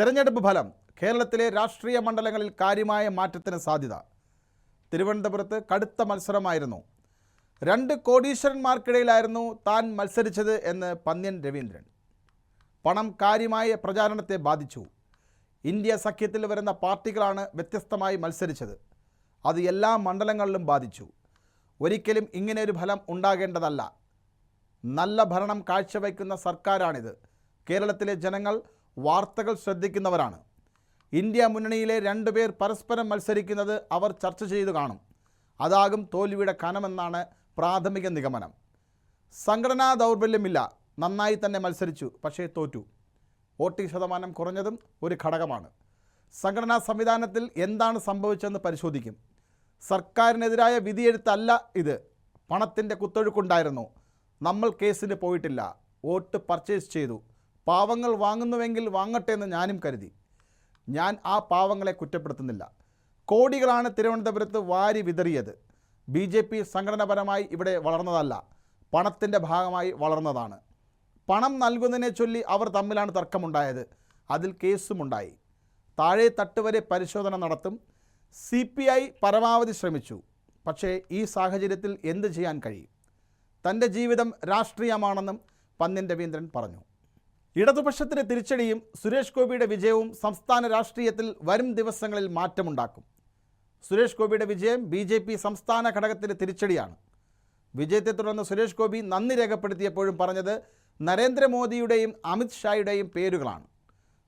തെരഞ്ഞെടുപ്പ് ഫലം കേരളത്തിലെ രാഷ്ട്രീയ മണ്ഡലങ്ങളിൽ കാര്യമായ മാറ്റത്തിന് സാധ്യത. തിരുവനന്തപുരത്ത് കടുത്ത മത്സരമായിരുന്നു. രണ്ട് കോടീശ്വരന്മാർക്കിടയിലായിരുന്നു താൻ മത്സരിച്ചത് എന്ന് പന്ന്യൻ രവീന്ദ്രൻ. പണം കാര്യമായ പ്രചാരണത്തെ ബാധിച്ചു. ഇന്ത്യ സഖ്യത്തിൽ വരുന്ന പാർട്ടികളാണ് വ്യത്യസ്തമായി മത്സരിച്ചത്. അത് എല്ലാ മണ്ഡലങ്ങളിലും ബാധിച്ചു. ഒരിക്കലും ഇങ്ങനെ ഒരു ഫലം ഉണ്ടാകേണ്ടതല്ല. നല്ല ഭരണം കാഴ്ചവയ്ക്കുന്ന സർക്കാരാണിത്. കേരളത്തിലെ ജനങ്ങൾ വാർത്തകൾ ശ്രദ്ധിക്കുന്നവരാണ്. ഇന്ത്യ മുന്നണിയിലെ രണ്ടുപേർ പരസ്പരം മത്സരിക്കുന്നത് അവർ ചർച്ച ചെയ്തു കാണും. അതാകും തോൽവിയുടെ കനമെന്നാണ് പ്രാഥമിക നിഗമനം. സംഘടനാ ദൗർബല്യമില്ല. നന്നായി തന്നെ മത്സരിച്ചു പക്ഷേ തോറ്റു. വോട്ടിംഗ് ശതമാനം കുറഞ്ഞതും ഒരു ഘടകമാണ്. സംഘടനാ സംവിധാനത്തിൽ എന്താണ് സംഭവിച്ചതെന്ന് പരിശോധിക്കും. സർക്കാരിനെതിരായ വിധിയെഴുത്തല്ല ഇത്. പണത്തിന്റെ കുത്തൊഴുക്കുണ്ടായിരുന്നു. നമ്മൾ കേസിന് പോയിട്ടില്ല. വോട്ട് പർച്ചേസ് ചെയ്തു. പാവങ്ങൾ വാങ്ങുന്നുവെങ്കിൽ വാങ്ങട്ടെ എന്ന് ഞാനും കരുതി. ഞാൻ ആ പാവങ്ങളെ കുറ്റപ്പെടുത്തുന്നില്ല. കോടികളാണ് തിരുവനന്തപുരത്ത് വാരി വിതറിയത്. ബി ജെ പി സംഘടനാപരമായി ഇവിടെ വളർന്നതല്ല പണത്തിന്റെ ഭാഗമായി വളർന്നതാണ്. പണം നൽകുന്നതിനെ ചൊല്ലി അവർ തമ്മിലാണ് തർക്കമുണ്ടായത്. അതിൽ കേസുമുണ്ടായി. താഴെ തട്ടുവരെ പരിശോധന നടത്തും. സി പി ഐ പരമാവധി ശ്രമിച്ചു. പക്ഷേ ഈ സാഹചര്യത്തിൽ എന്ത് ചെയ്യാൻ കഴിയും? തന്റെ ജീവിതം രാഷ്ട്രീയമാണെന്നും പന്നിൻ രവീന്ദ്രൻ പറഞ്ഞു. ഇടതുപക്ഷത്തിന് തിരിച്ചടിയും സുരേഷ് ഗോപിയുടെ വിജയവും സംസ്ഥാന രാഷ്ട്രീയത്തിൽ വരും ദിവസങ്ങളിൽ മാറ്റമുണ്ടാക്കും. സുരേഷ് ഗോപിയുടെ വിജയം ബി ജെ പി സംസ്ഥാന ഘടകത്തിന് തിരിച്ചടിയാണ്. വിജയത്തെ തുടർന്ന് സുരേഷ് ഗോപി നന്ദി രേഖപ്പെടുത്തിയപ്പോഴും പറഞ്ഞത് നരേന്ദ്രമോദിയുടെയും അമിത് ഷായുടെയും പേരുകളാണ്.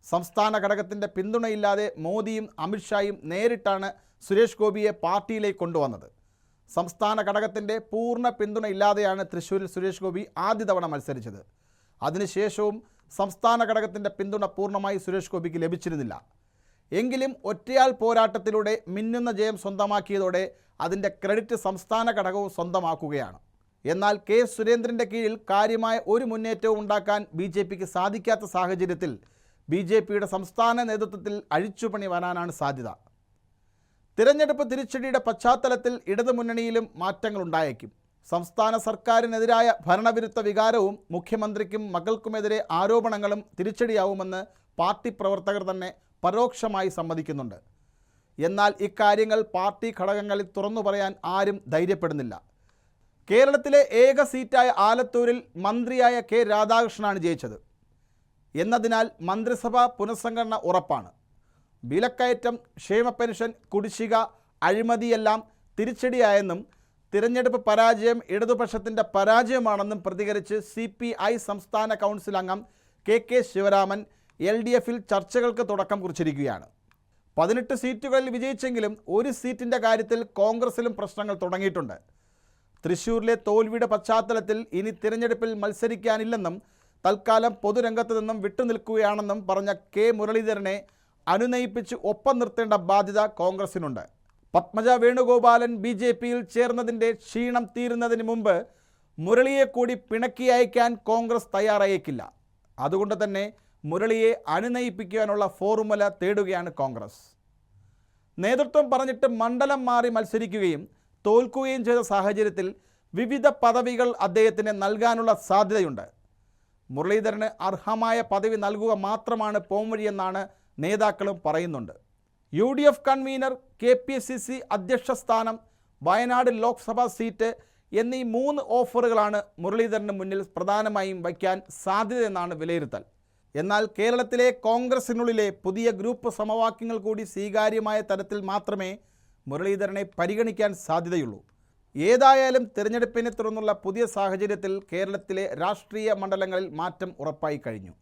സംസ്ഥാന ഘടകത്തിന്റെ പിന്തുണയില്ലാതെ മോദിയും അമിത്ഷായും നേരിട്ടാണ് സുരേഷ് ഗോപിയെ പാർട്ടിയിലേക്ക് കൊണ്ടുവന്നത്. സംസ്ഥാന ഘടകത്തിന്റെ പൂർണ പിന്തുണയില്ലാതെയാണ് തൃശ്ശൂരിൽ സുരേഷ് ഗോപി ആദ്യ തവണ മത്സരിച്ചത്. അതിനുശേഷവും സംസ്ഥാന ഘടകത്തിന്റെ പിന്തുണ പൂർണമായി സുരേഷ് ഗോപിക്ക് ലഭിച്ചിരുന്നില്ല. എങ്കിലും ഒറ്റയാൾ പോരാട്ടത്തിലൂടെ മിന്നുന്ന ജയം സ്വന്തമാക്കിയതോടെ അതിന്റെ ക്രെഡിറ്റ് സംസ്ഥാന ഘടകവും സ്വന്തമാക്കുകയാണ്. എന്നാൽ കെ സുരേന്ദ്രന്റെ കീഴിൽ കാര്യമായ ഒരു മുന്നേറ്റവും ഉണ്ടാക്കാൻ ബി ജെ പിക്ക് സാധിക്കാത്ത സാഹചര്യത്തിൽ ബി ജെ പിയുടെ സംസ്ഥാന നേതൃത്വത്തിൽ അഴിച്ചുപണി വരാനാണ് സാധ്യത. തിരഞ്ഞെടുപ്പ് തിരിച്ചടിയുടെ പശ്ചാത്തലത്തിൽ ഇടതുമുന്നണിയിലും മാറ്റങ്ങളുണ്ടായേക്കും. സംസ്ഥാന സർക്കാരിനെതിരായ ഭരണവിരുദ്ധ വികാരവും മുഖ്യമന്ത്രിക്കും മകൾക്കുമെതിരെ ആരോപണങ്ങളും തിരിച്ചടിയാവുമെന്ന് പാർട്ടി പ്രവർത്തകർ തന്നെ പരോക്ഷമായി സമ്മതിക്കുന്നുണ്ട്. എന്നാൽ ഇക്കാര്യങ്ങൾ പാർട്ടി ഘടകങ്ങളിൽ തുറന്നു പറയാൻ ആരും ധൈര്യപ്പെടുന്നില്ല. കേരളത്തിലെ ഏക സീറ്റായ ആലത്തൂരിൽ മന്ത്രിയായ കെ രാധാകൃഷ്ണനാണ് ജയിച്ചത്. എന്നതിനാൽ മന്ത്രിസഭ പുനഃസംഘടന ഉറപ്പാണ്. വിലക്കയറ്റം ക്ഷേമ പെൻഷൻ കുടിശ്ശിക അഴിമതിയെല്ലാം തിരിച്ചടിയായെന്നും തിരഞ്ഞെടുപ്പ് പരാജയം ഇടതുപക്ഷത്തിന്റെ പരാജയമാണെന്നും പ്രതികരിച്ച് സി പി ഐ സംസ്ഥാന കൗൺസിൽ അംഗം K K Sivaraman L D എഫിൽ ചർച്ചകൾക്ക് തുടക്കം കുറിച്ചിരിക്കുകയാണ്. പതിനെട്ട് സീറ്റുകളിൽ വിജയിച്ചെങ്കിലും ഒരു സീറ്റിന്റെ കാര്യത്തിൽ കോൺഗ്രസിലും പ്രശ്നങ്ങൾ തുടങ്ങിയിട്ടുണ്ട്. തൃശൂരിലെ തോൽവിയുടെ പശ്ചാത്തലത്തിൽ ഇനി തിരഞ്ഞെടുപ്പിൽ മത്സരിക്കാനില്ലെന്നും തൽക്കാലം പൊതുരംഗത്ത് നിന്നും വിട്ടുനിൽക്കുകയാണെന്നും പറഞ്ഞ കെ മുരളീധരനെ അനുനയിപ്പിച്ച് ഒപ്പം നിർത്തേണ്ട ബാധ്യത കോൺഗ്രസിനുണ്ട്. പത്മജ വേണുഗോപാലൻ ബി ജെ പിയിൽ ചേർന്നതിന്റെ ക്ഷീണം തീരുന്നതിന് മുമ്പ് മുരളിയെ കൂടി പിണക്കി അയക്കാൻ കോൺഗ്രസ് തയ്യാറായേക്കില്ല. അതുകൊണ്ട് തന്നെ മുരളിയെ അനുനയിപ്പിക്കാനുള്ള ഫോർമുല തേടുകയാണ് കോൺഗ്രസ്. നേതൃത്വം പറഞ്ഞിട്ട് മണ്ഡലം മാറി മത്സരിക്കുകയും തോൽക്കുകയും ചെയ്ത സാഹചര്യത്തിൽ വിവിധ പദവികൾ അദ്ദേഹത്തിന് നൽകാനുള്ള സാധ്യതയുണ്ട്. മുരളീധരന് അർഹമായ പദവി നൽകുക മാത്രമാണ് പോംവഴിയെന്നാണ് നേതാക്കളും പറയുന്നുണ്ട്. U D F convener K P C C അധ്യക്ഷ സ്ഥാനം വയനാട് ലോക്സഭാ സീറ്റ് എന്നീ മൂന്ന് ഓഫറുകളാണ് മുരളീധരന് മുന്നിൽ പ്രധാനമായും വയ്ക്കാൻ സാധ്യതയെന്നാണ് വിലയിരുത്തൽ. എന്നാൽ കേരളത്തിലെ കോൺഗ്രസിനുള്ളിലെ പുതിയ ഗ്രൂപ്പ് സമവാക്യങ്ങൾ കൂടി സ്വീകാര്യമായ തരത്തിൽ മാത്രമേ മുരളീധരനെ പരിഗണിക്കാൻ സാധ്യതയുള്ളൂ. ഏതായാലും തിരഞ്ഞെടുപ്പിനെ തുടർന്നുള്ള പുതിയ സാഹചര്യത്തിൽ കേരളത്തിലെ രാഷ്ട്രീയ മണ്ഡലങ്ങളിൽ മാറ്റം ഉറപ്പായി കഴിഞ്ഞു.